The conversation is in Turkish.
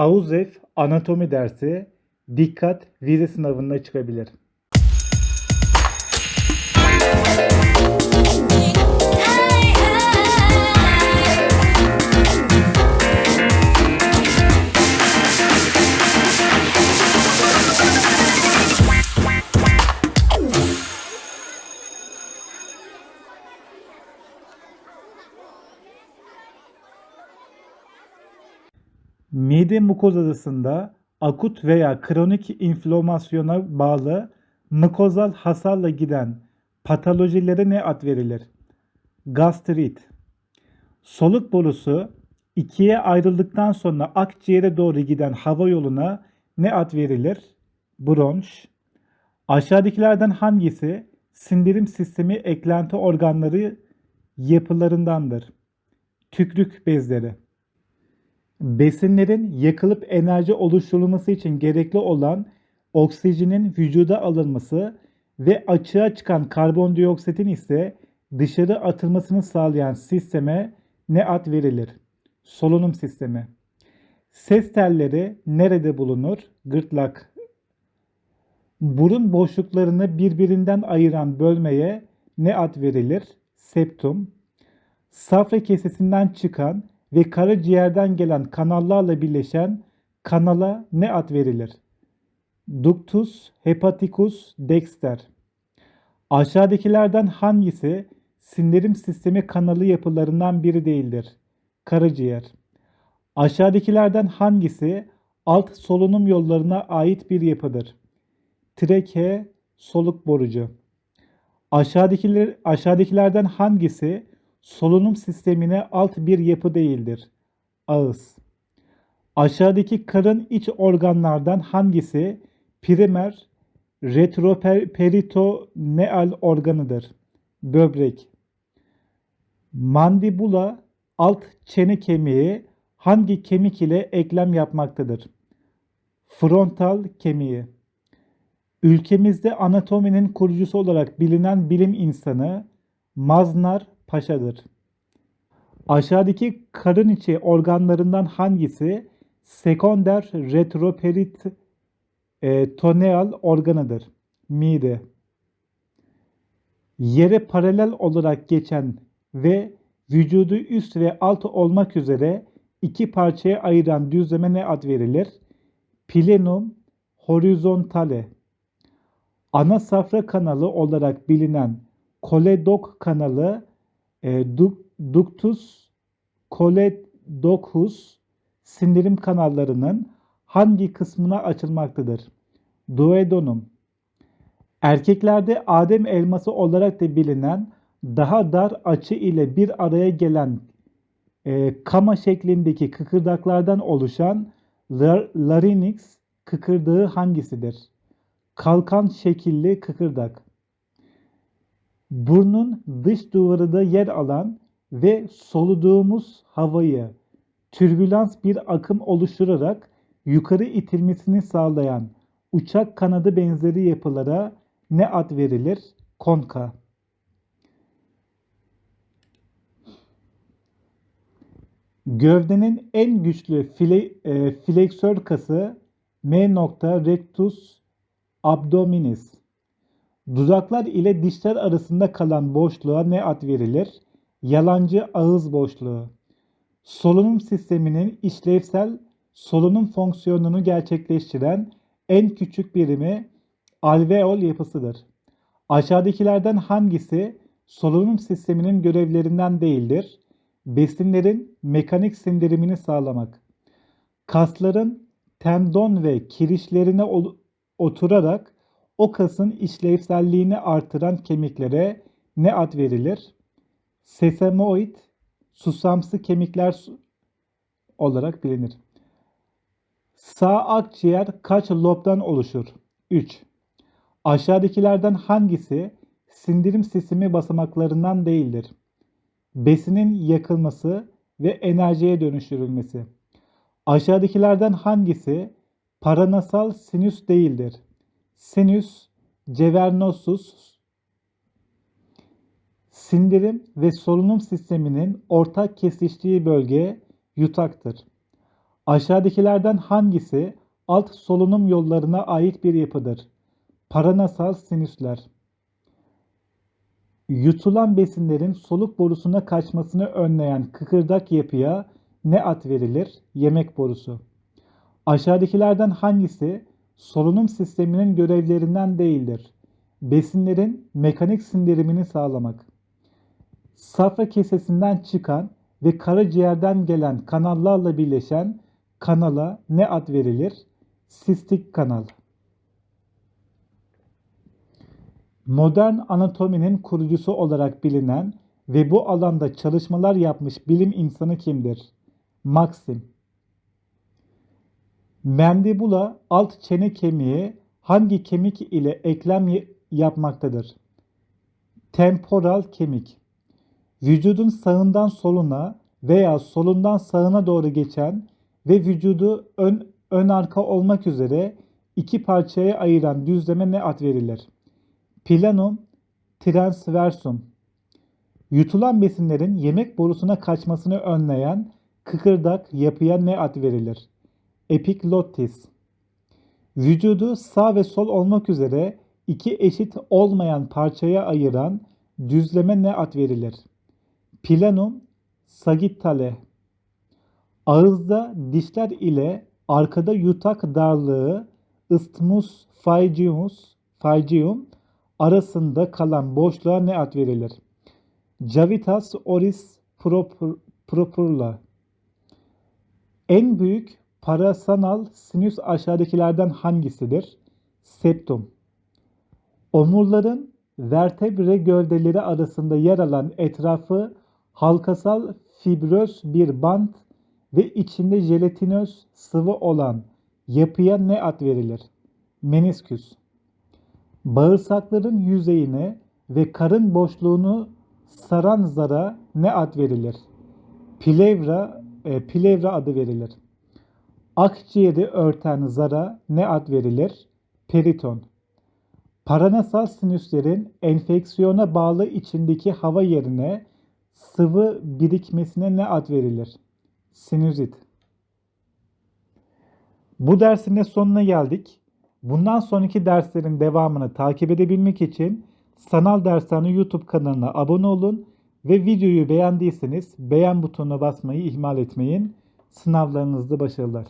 AUZEF anatomi dersi dikkat vize sınavına çıkabilir. Mide mukozasında akut veya kronik inflamasyona bağlı mukozal hasarla giden patolojilere ne ad verilir? Gastrit. Soluk borusu ikiye ayrıldıktan sonra akciğere doğru giden hava yoluna ne ad verilir? Bronş. Aşağıdakilerden hangisi sindirim sistemi eklenti organları yapılarındandır? Tükrük bezleri. Besinlerin yakılıp enerji oluşturulması için gerekli olan oksijenin vücuda alınması ve açığa çıkan karbondioksitin ise dışarı atılmasını sağlayan sisteme ne ad verilir? Solunum sistemi. Ses telleri nerede bulunur? Gırtlak. Burun boşluklarını birbirinden ayıran bölmeye ne ad verilir? Septum. Safra kesesinden çıkan ve karaciğerden gelen kanallarla birleşen kanala ne ad verilir? Ductus hepaticus dexter. Aşağıdakilerden hangisi sindirim sistemi kanalı yapılarından biri değildir? Karaciğer. Aşağıdakilerden hangisi alt solunum yollarına ait bir yapıdır? Treke, soluk borucu. Aşağıdakiler, aşağıdakilerden hangisi solunum sistemine alt bir yapı değildir? Ağız. Aşağıdaki karın iç organlardan hangisi primer retroperitoneal organıdır? Böbrek. Mandibula alt çene kemiği hangi kemik ile eklem yapmaktadır? Frontal kemiği. Ülkemizde anatominin kurucusu olarak bilinen bilim insanı Maznar Paşa'dır. Aşağıdaki karın içi organlarından hangisi sekonder retroperitoneal organıdır? Mide. Yere paralel olarak geçen ve vücudu üst ve alt olmak üzere iki parçaya ayıran düzleme ne ad verilir? Plenum horizontale. Ana safra kanalı olarak bilinen koledok kanalı e, ductus coledocus sindirim kanallarının hangi kısmına açılmaktadır? Duodenum. Erkeklerde Adem elması olarak da bilinen daha dar açı ile bir araya gelen e, kama şeklindeki kıkırdaklardan oluşan larynx kıkırdağı hangisidir? Kalkan şekilli kıkırdak. Burnun dış duvarında yer alan ve soluduğumuz havayı türbülans bir akım oluşturarak yukarı itilmesini sağlayan uçak kanadı benzeri yapılara ne ad verilir? Konka. Gövdenin en güçlü file, e, fleksör kası M. rectus abdominis. Dudaklar ile dişler arasında kalan boşluğa ne ad verilir? Yalancı ağız boşluğu. Solunum sisteminin işlevsel solunum fonksiyonunu gerçekleştiren en küçük birimi alveol yapısıdır. Aşağıdakilerden hangisi solunum sisteminin görevlerinden değildir? Besinlerin mekanik sindirimini sağlamak. Kasların tendon ve kirişlerine oturarak o kasın işlevselliğini artıran kemiklere ne ad verilir? Sesamoid, susamsı kemikler olarak bilinir. Sağ akciğer kaç lobdan oluşur? 3. Aşağıdakilerden hangisi sindirim sistemi basamaklarından değildir? Besinin yakılması ve enerjiye dönüştürülmesi. Aşağıdakilerden hangisi paranasal sinüs değildir? Sinüs cavernosus sindirim ve solunum sisteminin ortak kesiştiği bölge yutaktır. Aşağıdakilerden hangisi alt solunum yollarına ait bir yapıdır? Paranasal sinüsler. Yutulan besinlerin soluk borusuna kaçmasını önleyen kıkırdak yapıya ne ad verilir? Yemek borusu. Aşağıdakilerden hangisi solunum sisteminin görevlerinden değildir? Besinlerin mekanik sindirimini sağlamak. Safra kesesinden çıkan ve karaciğerden gelen kanallarla birleşen kanala ne ad verilir? Sistik kanal. Modern anatominin kurucusu olarak bilinen ve bu alanda çalışmalar yapmış bilim insanı kimdir? Maxim. Mandibula alt çene kemiği hangi kemik ile eklem yapmaktadır? Temporal kemik. Vücudun sağından soluna veya solundan sağına doğru geçen ve vücudu ön, ön arka olmak üzere iki parçaya ayıran düzleme ne ad verilir? Planum transversum. Yutulan besinlerin yemek borusuna kaçmasını önleyen kıkırdak yapıya ne ad verilir? Epiglottis. Vücudu sağ ve sol olmak üzere iki eşit olmayan parçaya ayıran düzleme ne ad verilir? Planum sagittale. Ağızda dişler ile arkada yutak darlığı isthmus phaeagus phaeagium arasında kalan boşluğa ne ad verilir? Cavitas oris propurla. En büyük parasanal sinüs aşağıdakilerden hangisidir? Septum. Omurların vertebre gövdeleri arasında yer alan etrafı halkasal fibröz bir bant ve içinde jelatinöz sıvı olan yapıya ne ad verilir? Menisküs. Bağırsakların yüzeyine ve karın boşluğunu saran zara ne ad verilir? Plevra, e, plevra adı verilir. Akciğeri örten zara ne ad verilir? Periton. Paranasal sinüslerin enfeksiyona bağlı içindeki hava yerine sıvı birikmesine ne ad verilir? Sinüzit. Bu dersin de sonuna geldik. Bundan sonraki derslerin devamını takip edebilmek için Sanal Dershane YouTube kanalına abone olun ve videoyu beğendiyseniz beğen butonuna basmayı ihmal etmeyin. Sınavlarınızda başarılar.